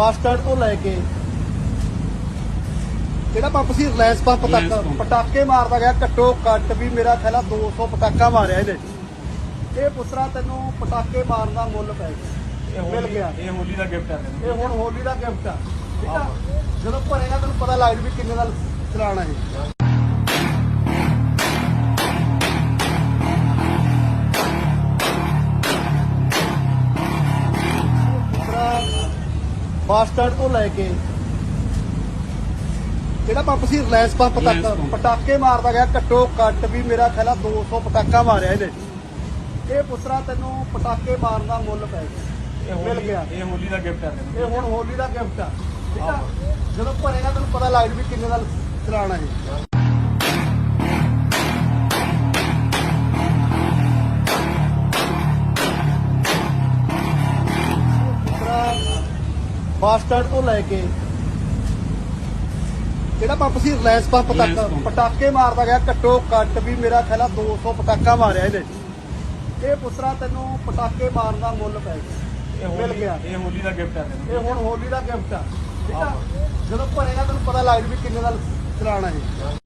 Bus stand ਤੋਂ ਲੈ ਕੇ ਜਿਹੜਾ ਪੰਪ ਸੀ ਰਿਲਾਇੰਸ ਪੰਪ ਤੱਕ। ਪਟਾਕੇ ਮਾਰਦਾ ਗਿਆ ਘੱਟੋ ਘੱਟ ਵੀ ਮੇਰਾ ਖਿਆਲ ਆ 200 ਪਟਾਕਾ ਮਾਰਿਆ ਇਹਦੇ ਇਹ ਪੁੱਤਰਾ ਤੈਨੂੰ ਪਟਾਕੇ ਮਾਰਨ ਦਾ ਮੁੱਲ ਪੈ ਗਿਆ। ਮਿਲ ਗਿਆ। ਇਹ ਹੋਲੀ ਦਾ ਗਿਫਟ ਹੈ ਇਹ ਹੁਣ ਹੋਲੀ ਦਾ ਗਿਫਟ ਆ। ਠੀਕ ਆ? ਜਦੋਂ ਭਰੇਗਾ ਤੈਨੂੰ ਪਤਾ ਲੱਗ ਜੂ ਵੀ ਕਿੰਨੇ ਦਾ ਚਲਾਣਾ ਹੈ ਬੱਸ ਸਟੈਂਡ ਤੋਂ ਲੈ ਕੇ ਜਿਹੜਾ ਪੰਪ ਸੀ ਰਿਲਾਇੰਸ ਪੰਪ ਤੱਕ। ਪਟਾਕੇ ਮਾਰਦਾ ਗਿਆ ਘੱਟੋ ਘੱਟ ਵੀ ਮੇਰਾ ਖਿਆਲ ਆ 200 ਪਟਾਕਾ ਮਾਰਿਆ ਇਹਦੇ ਇਹ ਪੁੱਤਰਾ ਤੈਨੂੰ ਪਟਾਕੇ ਮਾਰਨ ਦਾ ਮੁੱਲ ਪੈ ਗਿਆ। ਇਹ ਮਿਲ ਹੋਲੀ ਗਿਆ। ਇਹ ਹੋਲੀ ਦਾ ਗਿਫਟ ਤੈਨੂੰ। ਇਹ ਹੁਣ ਹੋਲੀ ਦਾ ਗਿਫਟ ਆ। ਠੀਕ ਆ? ਜਦੋਂ ਭਰੇਗਾ ਤੈਨੂੰ ਪਤਾ ਲੱਗ ਜੂ ਵੀ ਕਿੰਨੇ ਦਾ ਚਲਾਣਾ ਹੈ ਬੱਸ ਸਟੈਂਡ ਤੋਂ ਲੈ ਕੇ ਜਿਹੜਾ ਪੰਪ ਸੀ ਰਿਲਾਇੰਸ ਪੰਪ ਤੱਕ। ਪਟਾਕੇ ਮਾਰਦਾ ਗਿਆ ਘੱਟੋ ਘੱਟ ਵੀ ਮੇਰਾ ਖਿਆਲ ਆ 200 ਪਟਾਕਾ ਮਾਰਿਆ ਇਹਦੇ ਇਹ ਪੁੱਤਰਾ ਤੈਨੂੰ ਪਟਾਕੇ ਮਾਰਨ ਦਾ ਮੁੱਲ ਪੈ ਗਿਆ। ਇਹ ਮਿਲ ਹੋਲੀ ਗਿਆ। ਇਹ ਹੋਲੀ ਦਾ ਗਿਫਟ ਹੈ ਤੈਨੂੰ। ਇਹ ਹੁਣ ਹੋਲੀ ਦਾ ਗਿਫਟ ਆ। ਠੀਕ ਆ? ਜਦੋਂ ਭਰੇਗਾ ਤੈਨੂੰ ਪਤਾ ਲੱਗ ਜੂ ਵੀ ਕਿੰਨੇ ਦਾ ਚਲਾਣਾ ਹੈ